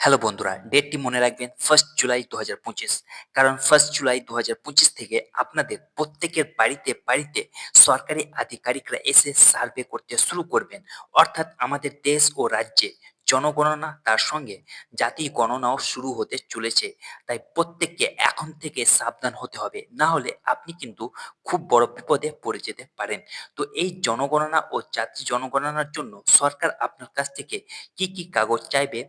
Hello বন্ধুরা, ডেটটি মনে রাখবেন ফার্স্ট জুলাই দু হাজার পঁচিশ। কারণ ফার্স্ট জুলাই দু হাজার পঁচিশ থেকে আপনাদের প্রত্যেকের বাড়িতে বাড়িতে সরকারি আধিকারিকরা এসে সার্ভে করতে শুরু করবেন। অর্থাৎ আমাদের দেশ ও রাজ্যে জনগণনা তার সঙ্গে জাতি গণনাও শুরু হতে চলেছে। তাই প্রত্যেককে এখন থেকে সাবধান হতে হবে। না হলে আপনি কিন্তু খুব বড় বিপদে পড়ে যেতে পারেন। তো এই জনগণনা ও জাতি জনগণনার জন্য সরকার আপনার কাছ থেকে কি কি কাগজ চাইবে?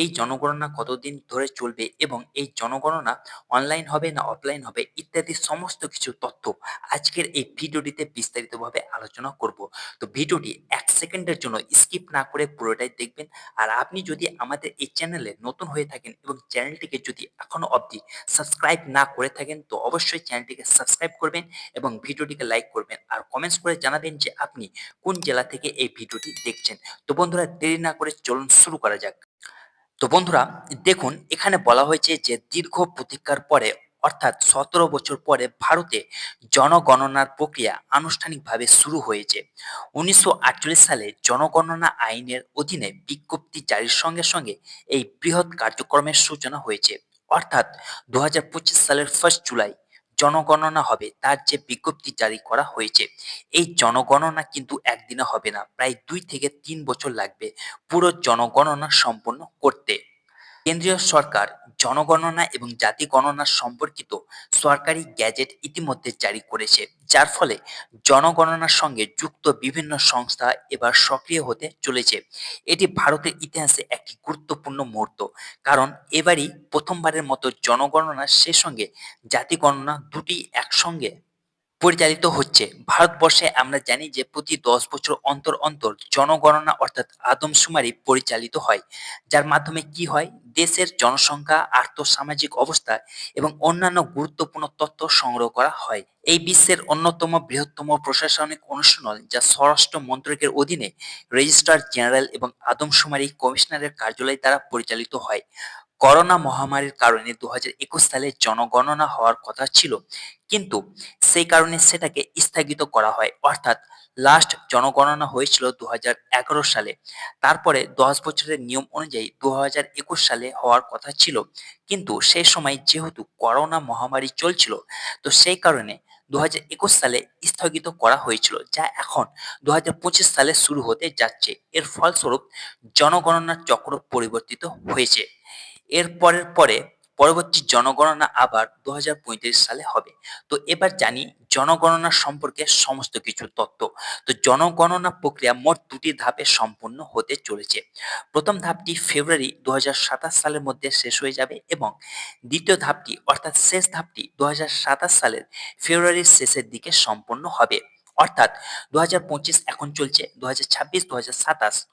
এই জনগণনা কতদিন ধরে চলবে? এবং এই জনগণনা অনলাইন হবে না অফলাইন হবে? ইত্যাদি সমস্ত কিছু তথ্য আজকের এই ভিডিওটিতে বিস্তারিতভাবে আলোচনা করব। তো ভিডিওটি এক সেকেন্ডের জন্য স্কিপ না করে পুরোটাই দেখবেন। আর আপনি যদি আমাদের এই চ্যানেলে নতুন হয়ে থাকেন এবং চ্যানেলটিকে যদি এখনও অবধি সাবস্ক্রাইব না করে থাকেন, তো অবশ্যই চ্যানেলটিকে সাবস্ক্রাইব করবেন এবং ভিডিওটিকে লাইক করবেন আর কমেন্টস করে জানাবেন যে আপনি কোন জেলা থেকে এই ভিডিওটি দেখছেন। তো বন্ধুরা, দেরি না করে চলুন শুরু করা যাক। তো বন্ধুরা, দেখুন, এখানে বলা হয়েছে যে দীর্ঘ প্রতীক্ষার পরে অর্থাৎ সতেরো বছর পরে ভারতে জনগণনার প্রক্রিয়া আনুষ্ঠানিকভাবে শুরু হয়েছে। উনিশশো আটচল্লিশ সালে জনগণনা আইনের অধীনে বিজ্ঞপ্তি জারির সঙ্গে সঙ্গে এই বৃহৎ কার্যক্রমের সূচনা হয়েছে। অর্থাৎ দু হাজার পঁচিশ সালের ফার্স্ট জুলাই জনগণনা হবে তার যে বিজ্ঞপ্তি জারি করা হয়েছে। এই জনগণনা কিন্তু একদিনে হবে না, প্রায় দুই থেকে তিন বছর লাগবে পুরো জনগণনা সম্পন্ন করতে। কেন্দ্রীয় সরকার, জনগণনা এবং জাতি গণনা সম্পর্কিত সরকারি গ্যাজেট ইতিমধ্যে জারি করেছে, যার ফলে জনগণনার সঙ্গে যুক্ত বিভিন্ন সংস্থা এবার সক্রিয় হতে চলেছে। এটি ভারতের ইতিহাসে একটি গুরুত্বপূর্ণ মুহূর্ত, কারণ এবারই প্রথমবারের মতো জনগণনা সে সঙ্গে জাতি গণনা দুটি একসঙ্গে পরিচালিত হচ্ছে। ভারতবর্ষে আমরা জানি যে প্রতি দশ বছর অন্তর অন্তর জনগণনা অর্থাৎ আদমশুমারি পরিচালিত হয়। যার মাধ্যমে কি হয়? দেশের জনসংখ্যা, আর্থসামাজিক অবস্থা এবং অন্যান্য গুরুত্বপূর্ণ তথ্য সংগ্রহ করা হয়। এই বিশ্বের অন্যতম বৃহত্তম প্রশাসনিক অনুশীলন যা স্বরাষ্ট্র মন্ত্রকের অধীনে রেজিস্ট্রার জেনারেল এবং আদমশুমারি কমিশনারের কার্যালয় দ্বারা পরিচালিত হয়। করোনা মহামারীর কারণে দু হাজার একুশ সালে জনগণনা হওয়ার কথা ছিল। কিন্তু সেই কারণে সেটাকে স্থগিত করা হয়। অর্থাৎ লাস্ট জনগণনা হয়েছিল দু সালে। তারপরে দশ বছরের নিয়ম অনুযায়ী দুই হাজার একুশ সালে হওয়ার কথা ছিল। কিন্তু সেই সময় যেহেতু করোনা মহামারী চলছিল, তো সেই কারণে দু হাজার একুশ সালে স্থগিত করা হয়েছিল, যা এখন দু হাজার পঁচিশ সালে শুরু হতে যাচ্ছে। এর ফলস্বরূপ জনগণনার চক্র পরিবর্তিত হয়েছে। এর পরের পরে পরবর্তী জনগণনা আবার দু হাজার পঁয়ত্রিশ সালে হবে। তো এবার জানি জনগণনা সম্পর্কে সমস্ত কিছু তথ্য। তো জনগণনা প্রক্রিয়া মোট দুটি ধাপে সম্পূর্ণ হতে চলেছে। প্রথম ধাপটি ফেব্রুয়ারি দু সালের মধ্যে শেষ হয়ে যাবে এবং দ্বিতীয় ধাপটি অর্থাৎ শেষ ধাপটি দু হাজার সাতাশ সালের ফেব্রুয়ারির শেষের দিকে সম্পন্ন হবে। অর্থাৎ দু হাজার পঁচিশ এখন চলছে দু হাজার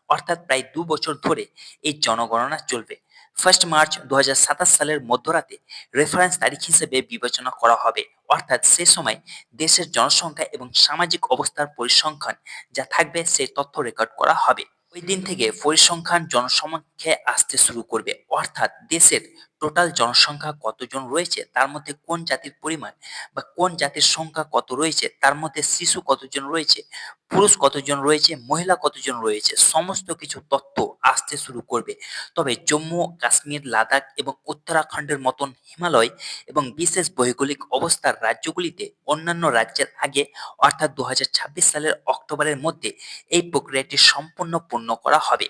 অর্থাৎ প্রায় দু বছর ধরে এই জনগণনা চলবে। ফার্স্ট মার্চ দু হাজার সাতাশ সালের মধ্যরাতে রেফারেন্স তারিখ হিসেবে বিবেচনা করা হবে। অর্থাৎ সে সময় দেশের জনসংখ্যা এবং সামাজিক অবস্থার পরিসংখ্যান যা থাকবে সেই তথ্য রেকর্ড করা হবে। ওই দিন থেকে পরিসংখ্যান জনসমক্ষে আসতে শুরু করবে। অর্থাৎ দেশের টোটাল জনসংখ্যা কতজন রয়েছে, তার মধ্যে কোন জাতির পরিমাণ বা কোন জাতির সংখ্যা কত রয়েছে, তার মধ্যে শিশু কতজন রয়েছে, পুরুষ কতজন রয়েছে, মহিলা কতজন রয়েছে, সমস্ত কিছু তথ্য আসতে শুরু করবে। তবে জম্মু, কাশ্মীর, লাদাখ এবং উত্তরাখণ্ডের মতন হিমালয় এবং বিশেষ ভৌগোলিক অবস্থার রাজ্যগুলিতে অন্যান্য রাজ্যের আগে, অর্থাৎ দুহাজার ছাব্বিশ সালের অক্টোবরের মধ্যে এই প্রক্রিয়াটি সম্পূর্ণ পূর্ণ করা হবে।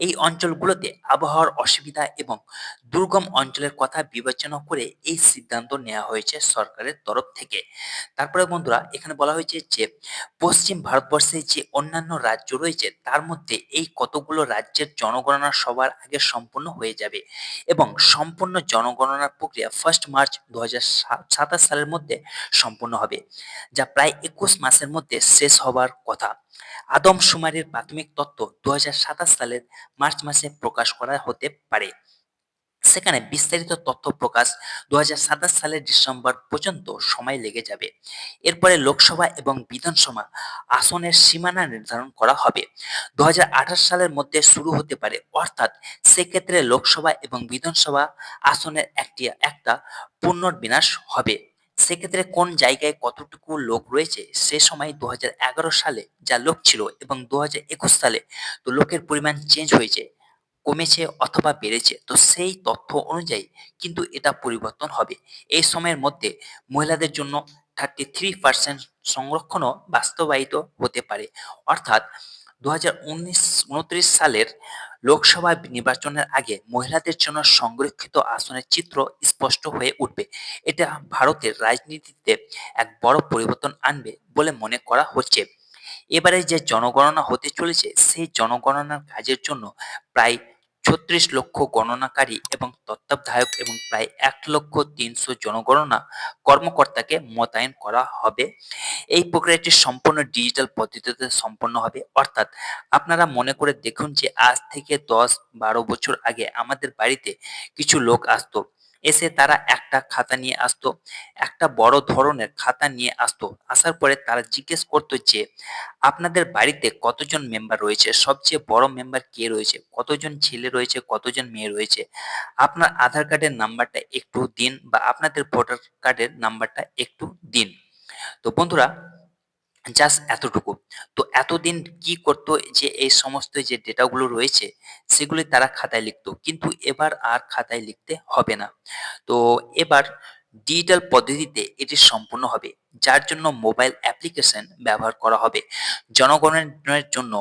এই অঞ্চলগুলোতে আবহাওয়ার অসুবিধা এবং দুর্গম অঞ্চলের কথা বিবেচনা করে এই সিদ্ধান্ত নেওয়া হয়েছে সরকারের তরফ থেকে। তারপরে বন্ধুরা, এখানে বলা হয়েছে যে, পশ্চিম ভারতবর্ষে যে অন্যান্য রাজ্য রয়েছে, তার মধ্যে এই কতগুলো রাজ্যের জনগণনা সবার আগে সম্পূর্ণ হয়ে যাবে এবং সম্পূর্ণ জনগণনার প্রক্রিয়া ফার্স্ট মার্চ দু হাজার সাতাশ সালের মধ্যে সম্পূর্ণ হবে, যা প্রায় একুশ মাসের মধ্যে শেষ হবার কথা। আদমশুমারির প্রাথমিক তথ্য দু সালের মার্চ মাসে প্রকাশ করা হতে পারে। সেখানে বিস্তারিত তথ্য প্রকাশ দু সালের ডিসেম্বর পর্যন্ত সময় লেগে যাবে। এরপরে লোকসভা এবং বিধানসভা আসনের সীমানা নির্ধারণ করা হবে। দু হাজার আঠাশ সালের মধ্যে শুরু হতে পারে, অর্থাৎ সেক্ষেত্রে লোকসভা এবং বিধানসভা আসনের একটি, একটা পুনর্বিন্যাস হবে। সেক্ষেত্রে কোন জায়গায় কতটুকু লোক রয়েছে? সে সময় দু হাজার এগারো সালে যা লোক ছিল এবং দু হাজার একুশ সালে তো লোকের পরিমাণ চেঞ্জ হয়েছে, কমেছে অথবা বেড়েছে। তো সেই তথ্য অনুযায়ী কিন্তু এটা পরিবর্তন হবে। এই সময়ের মধ্যে মহিলাদের জন্য থার্টি থ্রি পার্সেন্ট সংরক্ষণও বাস্তবায়িত হতে পারে। অর্থাৎ উনত্রিশ সালের লোকসভা নির্বাচনের আগে মহিলাদের জন্য সংরক্ষিত আসনের চিত্র স্পষ্ট হয়ে উঠবে। এটা ভারতের রাজনীতিতে এক বড় পরিবর্তন আনবে বলে মনে করা হচ্ছে। এবারে যে জনগণনা হতে চলেছে, সেই জনগণনার কাজের জন্য প্রায় ছত্রিশ লক্ষ গণনাকারী এবং তত্ত্বাবধায়ক এবং প্রায় এক লক্ষ তিনশো জনগণনা কর্মকর্তাকে মোতায়েন করা হবে। এই প্রক্রিয়াটি সম্পূর্ণ ডিজিটাল পদ্ধতিতে সম্পন্ন হবে। অর্থাৎ আপনারা মনে করে দেখুন যে আজ থেকে দশ বারো বছর আগে আমাদের বাড়িতে কিছু লোক আসতো। এসে তারা একটা খাতা নিয়ে আসতো, একটা বড় ধরনের খাতা নিয়ে আসতো। আসার পরে তারা জিজ্ঞেস করতো যে, আপনাদের বাড়িতে কতজন মেম্বার রয়েছে? সবচেয়ে বড় মেম্বার কে রয়েছে? কতজন ছেলে রয়েছে? কতজন মেয়ে রয়েছে? আপনার আধার কার্ডের নাম্বারটা একটু দিন বা আপনাদের ভোটার কার্ডের নাম্বারটা একটু দিন। তো বন্ধুরা জাস্ট এতটুকু। তো এতদিন কি করতো যে এই সমস্ত যে ডেটাগুলো রয়েছে, সেগুলি তারা খাতায় লিখতো। কিন্তু এবার আর খাতায় লিখতে হবে না। তো এবার ডিজিটাল পদ্ধতিতে এটি সম্পূর্ণ হবে, যার জন্য মোবাইল অ্যাপ্লিকেশন ব্যবহার করা হবে। জনগণনের জন্য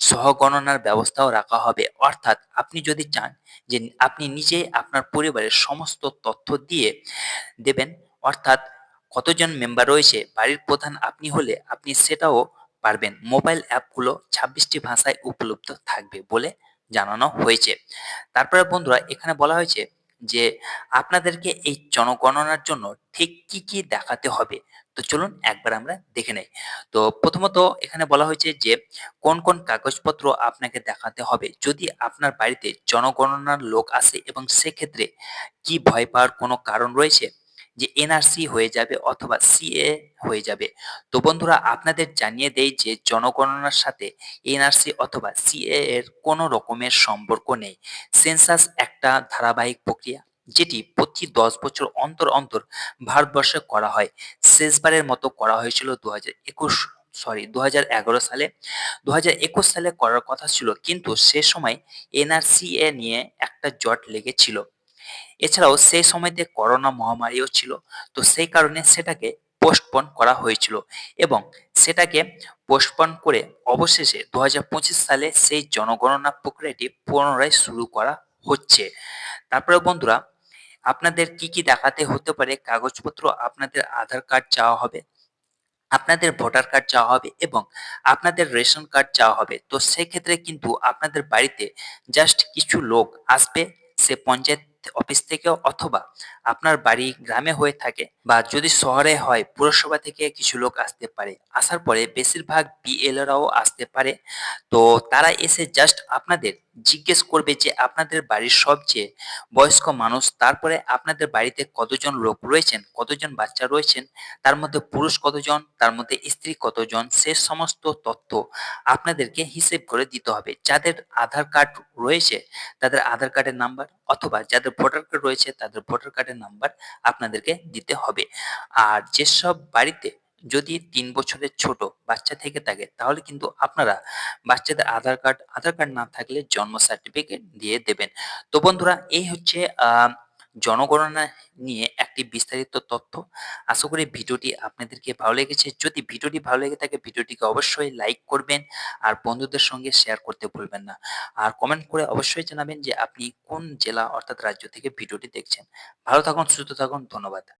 সহগণনার ব্যবস্থাও রাখা হবে। অর্থাৎ আপনি যদি চান যে আপনি নিজে আপনার পরিবারের সমস্ত তথ্য দিয়ে দেবেন, অর্থাৎ কতজন মেম্বার রয়েছে, বাড়ির প্রধান আপনি হলে আপনি সেটাও পারবেন। মোবাইল অ্যাপগুলো ছাব্বিশটি ভাষায় উপলব্ধ থাকবে বলে জানানো হয়েছে। তারপরে বন্ধুরা, এখানে বলা হয়েছে যে আপনাদেরকে এই জনগণনার জন্য ঠিক কি কি দেখাতে হবে। তো চলুন একবার আমরা দেখে নেই। তো প্রথমত এখানে বলা হয়েছে যে কোন কোন কাগজপত্র আপনাকে দেখাতে হবে। যদি আপনার বাড়িতে জনগণনার লোক আসে এবং সেক্ষেত্রে কি ভয় পাওয়ার কোনো কারণ রয়েছে যে এনআরসি হয়ে যাবে অথবা সিএ হয়ে যাবে। তো বন্ধুরা, আপনাদের জানিয়ে দেই যে জনগণনার সাথে এনআরসি অথবা সিএ এর কোনো রকমের সম্পর্ক নেই। সেন্সাস একটা ধারাবাহিক প্রক্রিয়া যেটি প্রতি দশ বছর অন্তর অন্তর ভারতবর্ষে করা হয়। শেষবারের মতো করা হয়েছিল দু হাজার একুশ সরি দু হাজার এগারো সালে। দু হাজার একুশ সালে করার কথা ছিল, কিন্তু সে সময় এনআরসিএ নিয়ে একটা জট লেগেছিল। এছাড়াও সেই সময়তে করোনা মহামারীও ছিল, তো সেই কারণে সেটাকে পোস্টপন করা হয়েছিল এবং সেটাকে পোস্টপন করে অবশেষে দু সালে সেই জনগণনা প্রক্রিয়াটি পুনরায় শুরু করা হচ্ছে। তারপরে বন্ধুরা, আপনাদের কি কি দেখাতে হতে পারে? কাগজপত্র, আপনাদের আধার কার্ড চাওয়া হবে, আপনাদের ভোটার কার্ড চাওয়া হবে এবং আপনাদের রেশন কার্ড চাওয়া হবে। তো সেক্ষেত্রে কিন্তু আপনাদের বাড়িতে জাস্ট কিছু লোক আসবে, সে পঞ্চায়েত অফিস থেকে অথবা আপনার বাড়ি গ্রামে হয়ে থাকে বা যদি শহরে হয়, পুরসভা থেকে কিছু লোক আসতে পারে। আসার পরে বেশিরভাগ বিএলরাও আসতে পারে। তো তারা এসে জাস্ট আপনাদের জিজ্ঞেস করবে যে, আপনাদের বাড়ির সবচেয়ে বয়স্ক মানুষ, তারপরে আপনাদের বাড়িতে কতজন লোক রয়েছেন, কতজন বাচ্চা রয়েছেন, তার মধ্যে পুরুষ কতজন, তার মধ্যে স্ত্রী কতজন, সে সমস্ত তথ্য আপনাদেরকে হিসেব করে দিতে হবে। যাদের আধার কার্ড রয়েছে, তাদের আধার কার্ডের নাম্বার অথবা যাদের ভোটার কার্ড রয়েছে, তাদের ভোটার কার্ডের নাম্বার আপনাদেরকে দিতে হবে। আর যেসব বাড়িতে যদি তিন বছরের ছোট বাচ্চা থেকে থাকে, তাহলে কিন্তু আপনারা বাচ্চাদের আধার কার্ড আধার কার্ড না থাকলে জন্ম সার্টিফিকেট দিয়ে দেবেন। তো বন্ধুরা, এই হচ্ছে, আহ জনগণনা নিয়ে একটি বিস্তারিত তথ্য। আশা করি ভিডিওটি আপনাদেরকে ভালো লেগেছে। যদি ভিডিওটি ভালো লেগে থাকে, ভিডিওটিকে অবশ্যই লাইক করবেন আর বন্ধুদের সঙ্গে শেয়ার করতে ভুলবেন না। আর কমেন্ট করে অবশ্যই জানাবেন যে আপনি কোন জেলা অর্থাৎ রাজ্য থেকে ভিডিওটি দেখছেন। ভালো থাকুন, সুস্থ থাকুন, ধন্যবাদ।